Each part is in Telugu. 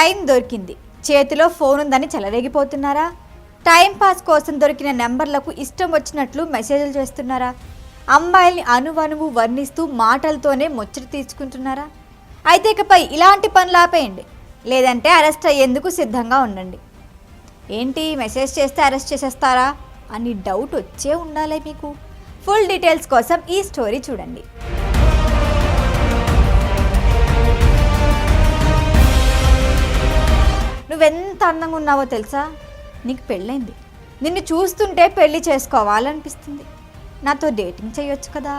టైం దొరికింది. చేతిలో ఫోన్ ఉందని చెలరేగిపోతున్నారా? టైం పాస్ కోసం దొరికిన నెంబర్లకు ఇష్టం వచ్చినట్లు మెసేజ్లు చేస్తున్నారా? అమ్మాయిల్ని అనువనువు వర్ణిస్తూ మాటలతోనే ముచ్చట తీర్చుకుంటున్నారా? అయితే ఇకపై ఇలాంటి పనులు ఆపేయండి. లేదంటే అరెస్ట్ అయ్యేందుకు సిద్ధంగా ఉండండి. ఏంటి మెసేజ్ చేస్తే అరెస్ట్ చేసేస్తారా? అని డౌట్ వచ్చే ఉండాలి మీకు. ఫుల్ డీటెయిల్స్ కోసం ఈ స్టోరీ చూడండి. నువ్వెంత అందంగా ఉన్నావో తెలుసా? నీకు పెళ్ళైంది. నిన్ను చూస్తుంటే పెళ్ళి చేసుకోవాలనిపిస్తుంది. నాతో డేటింగ్ చేయొచ్చు కదా.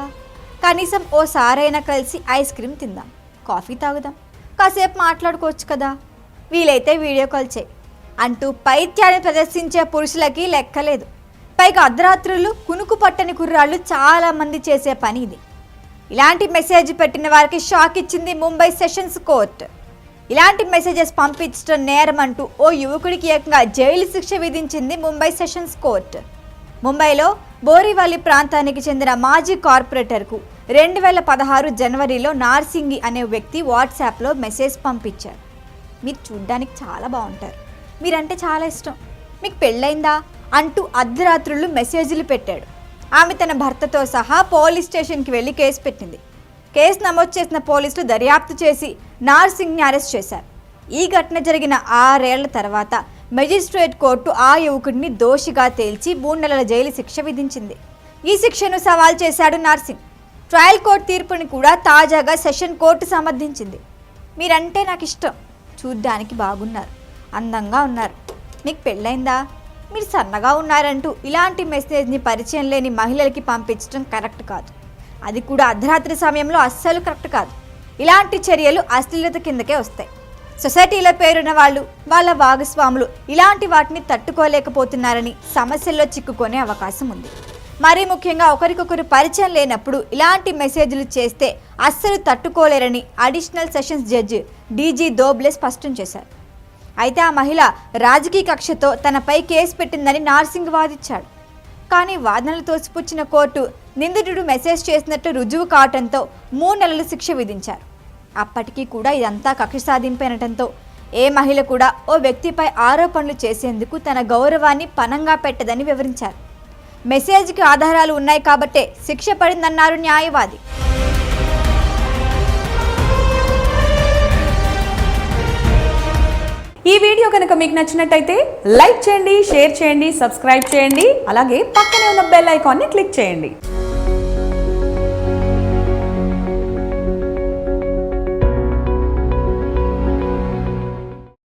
కనీసం ఓసారైనా కలిసి ఐస్ క్రీమ్ తిందాం కాఫీ తాగుదాం కాసేపు మాట్లాడుకోవచ్చు కదా. వీలైతే వీడియో కాల్ చేయి. అంటూ పైత్యాన్ని ప్రదర్శించే పురుషులకి లెక్కలేదు. పైగా అర్ధరాత్రులు కునుకు పట్టని కుర్రాళ్ళు చాలామంది చేసే పని ఇది. ఇలాంటి మెసేజ్ పెట్టిన వారికి షాక్ ఇచ్చింది ముంబై సెషన్స్ కోర్ట్. ఇలాంటి మెసేజెస్ పంపించడం నేరం అంటూ ఓ యువకుడికి ఏకంగా జైలు శిక్ష విధించింది ముంబై సెషన్స్ కోర్ట్. ముంబైలో బోరివల్లి ప్రాంతానికి చెందిన మాజీ కార్పొరేటర్కు రెండు వేల పదహారు జనవరిలో నార్సింగి అనే వ్యక్తి వాట్సాప్లో మెసేజ్ పంపించారు. మీరు చూడ్డానికి చాలా బాగుంటారు. మీరంటే చాలా ఇష్టం. మీకు పెళ్ళైందా? అంటూ అర్ధరాత్రులు మెసేజ్లు పెట్టాడు. ఆమె తన భర్తతో సహా పోలీస్ స్టేషన్కి వెళ్ళి కేసు పెట్టింది. కేసు నమోదు చేసిన పోలీసులు దర్యాప్తు చేసి నార్సింగ్ని అరెస్ట్ చేశారు. ఈ ఘటన జరిగిన ఆరేళ్ళ తర్వాత మెజిస్ట్రేట్ కోర్టు ఆ యువకుడిని దోషిగా తేల్చి మూడు నెలల జైలు శిక్ష విధించింది. ఈ శిక్షను సవాల్ చేశాడు నార్సింగ్. ట్రయల్ కోర్టు తీర్పుని కూడా తాజాగా సెషన్ కోర్టు సమర్థించింది. మీరంటే నాకు ఇష్టం చూడ్డానికి బాగున్నారు. అందంగా ఉన్నారు. మీకు పెళ్ళైందా? మీరు సన్నగా ఉన్నారంటూ ఇలాంటి మెసేజ్ని పరిచయం లేని మహిళలకి పంపించడం కరెక్ట్ కాదు. అది కూడా అర్ధరాత్రి సమయంలో అస్సలు కరెక్ట్ కాదు. ఇలాంటి చర్యలు అశ్లీలత కిందకే వస్తాయి. సొసైటీలో పేరున్న వాళ్ళు వాళ్ళ భాగస్వాములు ఇలాంటి వాటిని తట్టుకోలేకపోతున్నారని సమస్యల్లో చిక్కుకునే అవకాశం ఉంది. మరీ ముఖ్యంగా ఒకరికొకరు పరిచయం లేనప్పుడు ఇలాంటి మెసేజ్లు చేస్తే అస్సలు తట్టుకోలేరని additional sessions judge D G Dhoble స్పష్టం చేశారు. అయితే ఆ మహిళ రాజకీయ కక్షతో తనపై కేసు పెట్టిందని నార్సింగ్ వాదించాడు. కానీ వాదనలు తోసిపుచ్చిన కోర్టు నిందితుడు మెసేజ్ చేసినట్టు రుజువు కావటంతో మూడు నెలలు శిక్ష విధించారు. అప్పటికీ కూడా ఇదంతా కక్ష సాధింపనటంతో ఏ మహిళ కూడా ఓ వ్యక్తిపై ఆరోపణలు చేసేందుకు తన గౌరవాన్ని పనంగా పెట్టదని వివరించారు. మెసేజ్కి ఆధారాలు ఉన్నాయి కాబట్టే శిక్ష పడిందన్నారు న్యాయవాది. ఈ వీడియో కనుక మీకు నచ్చినట్టయితే లైక్ చేయండి షేర్ చేయండి సబ్స్క్రైబ్ చేయండి అలాగే పక్కనే ఉన్న బెల్ ఐకాన్ని క్లిక్ చేయండి.